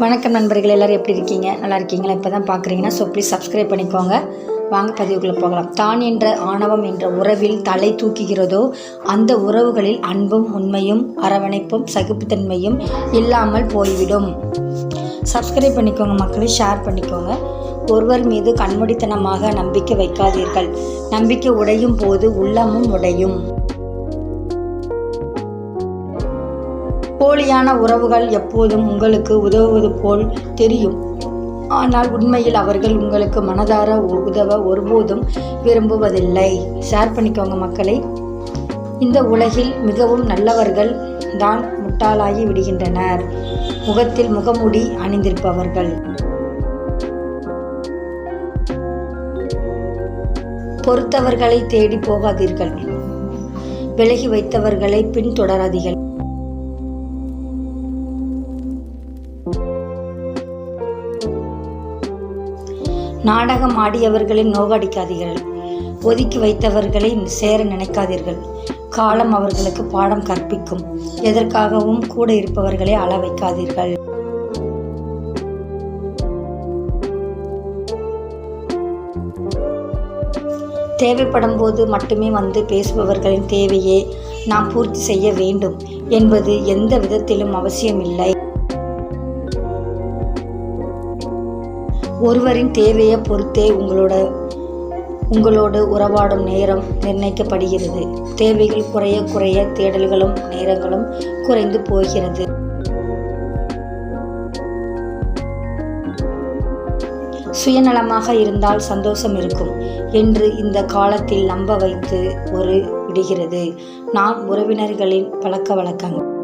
வணக்கம் நண்பர்கள் எல்லோரும் எப்படி இருக்கீங்க? நல்லா இருக்கீங்களா? இப்போ தான் பார்க்குறீங்கன்னா ஸோ ப்ளீஸ் சப்ஸ்கிரைப் பண்ணிக்கோங்க. வாங்க பதிவுக்குள்ளே போகலாம். தான் என்ற ஆணவம் என்ற உறவில் தலை தூக்குகிறதோ அந்த உறவுகளில் அன்பும் உண்மையும் அரவணைப்பும் சகிப்புத்தன்மையும் இல்லாமல் போய்விடும். சப்ஸ்கிரைப் பண்ணிக்கோங்க மக்களை ஷேர் பண்ணிக்கோங்க. ஒருவர் மீது கண்மூடித்தனமாக நம்பிக்கை வைக்காதீர்கள். நம்பிக்கை உடையும் போது உள்ளமும் உடையும். போலியான உறவுகள் எப்போதும் உங்களுக்கு உதவுவது போல் தெரியும். ஆனால் உண்மையில் அவர்கள் உங்களுக்கு மனதார உ- உதவ ஒருபோதும் விரும்புவதில்லை. ஷேர் பண்ணிக்கோங்க மக்களை. இந்த உலகில் மிகவும் நல்லவர்கள் தான் முட்டாளாகி விடுகின்றனர். முகத்தில் முகமுடி அணிந்திருப்பவர்கள். பொறுத்தவர்களை தேடி போகாதீர்கள். விலகி வைத்தவர்களை பின்தொடராதீர்கள். நாடகம் ஆடியவர்களை நோகடிக்காதீர்கள். ஒதுக்கி வைத்தவர்களை சேர நினைக்காதீர்கள். காலம் அவர்களுக்கு பாடம் கற்பிக்கும். எதற்காகவும் கூட இருப்பவர்களை அள வைக்காதீர்கள். தேவைப்படும் போது மட்டுமே வந்து பேசுபவர்களின் தேவையே நாம் பூர்த்தி செய்ய வேண்டும் என்பது எந்த விதத்திலும் அவசியமில்லை. ஒருவரின் தேவையை பொறுத்தே உங்களோட உங்களோடு உறவாடும் நேரம் நிர்ணயிக்கப்படுகிறது. தேவைகள் குறைய குறைய தேடல்களும் நேரங்களும் குறைந்து போகிறது. சுயநலமாக இருந்தால் சந்தோஷம் இருக்கும் என்று இந்த காலத்தில் நம்ப வைத்து ஒரு விடுகிறது. நாம் உறவினர்களின் பழக்க வழக்கங்கள்.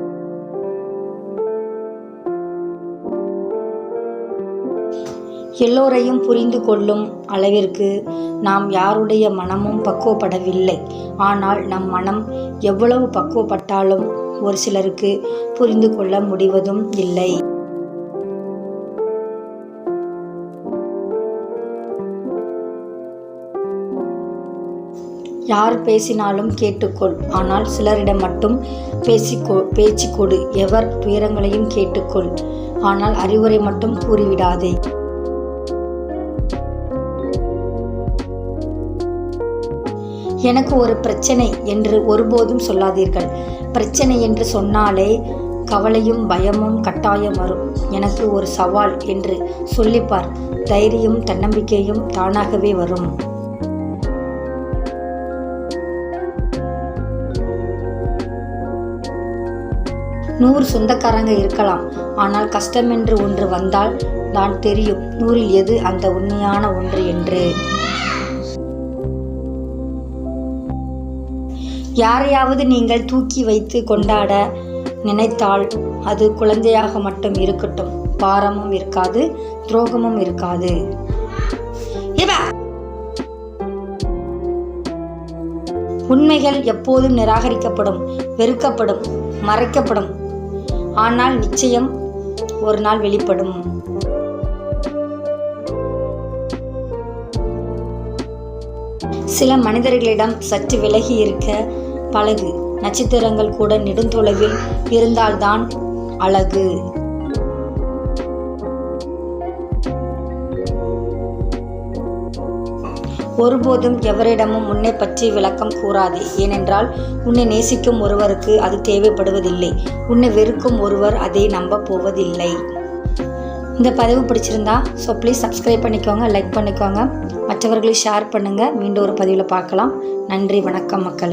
எல்லோரையும் புரிந்து கொள்ளும் அளவிற்கு நாம் யாருடைய மனமும் பக்குவப்படவில்லை. ஆனால் நம் மனம் எவ்வளவு பக்குவப்பட்டாலும் ஒரு சிலருக்கு புரிந்து கொள்ள முடிவதும் இல்லை. யார் பேசினாலும் கேட்டுக்கொள். ஆனால் சிலரிடம் மட்டும் பேசிக்கொ பேச்சு கொடு. எவர் துயரங்களையும் கேட்டுக்கொள். ஆனால் அறிவுரை மட்டும் கூறிவிடாதே. எனக்கு ஒரு பிரச்சனை என்று ஒருபோதும் சொல்லாதீர்கள். பிரச்சனை என்று சொன்னாலே கவலையும் பயமும் கட்டாயம் வரும். எனக்கு ஒரு சவால் என்று சொல்லிப்பார். தைரியம் தன்னம்பிக்கையும் தானாகவே வரும். நூறு சொந்தக்காரங்க இருக்கலாம். ஆனால் கஷ்டம் என்று ஒன்று வந்தால் தான் தெரியும் நூறில் எது அந்த உண்மையான ஒன்று என்று. யாரையாவது நீங்கள் தூக்கி வைத்து கொண்டாட நினைத்தால் அது குழந்தையாக மட்டும் இருக்கட்டும். பாரமும் இருக்காது துரோகமும் இருக்காது. உண்மைகள் எப்போதும் நிராகரிக்கப்படும் வெறுக்கப்படும் மறைக்கப்படும். ஆனால் நிச்சயம் ஒரு நாள் வெளிப்படும். சில மனிதர்களிடம் சற்று விலகி இருக்க பழகு. நட்சத்திரங்கள் கூட நெடுந்தொலைவில் இருந்தால்தான் அழகு. ஒருபோதும் எவரிடமும் உன்னை பற்றி விளக்கம் கூறாதே. ஏனென்றால் உன்னை நேசிக்கும் ஒருவருக்கு அது தேவைப்படுவதில்லை. உன்னை வெறுக்கும் ஒருவர் அதை நம்ப போவதில்லை. இந்த பதிவு பிடிச்சிருந்தா ஸோ ப்ளீஸ் சப்ஸ்கிரைப் பண்ணிக்கோங்க லைக் பண்ணிக்கோங்க. மற்றவர்களையும் ஷேர் பண்ணுங்கள் மீண்டும் ஒரு பதிவில் பார்க்கலாம். நன்றி வணக்கம் மக்களே.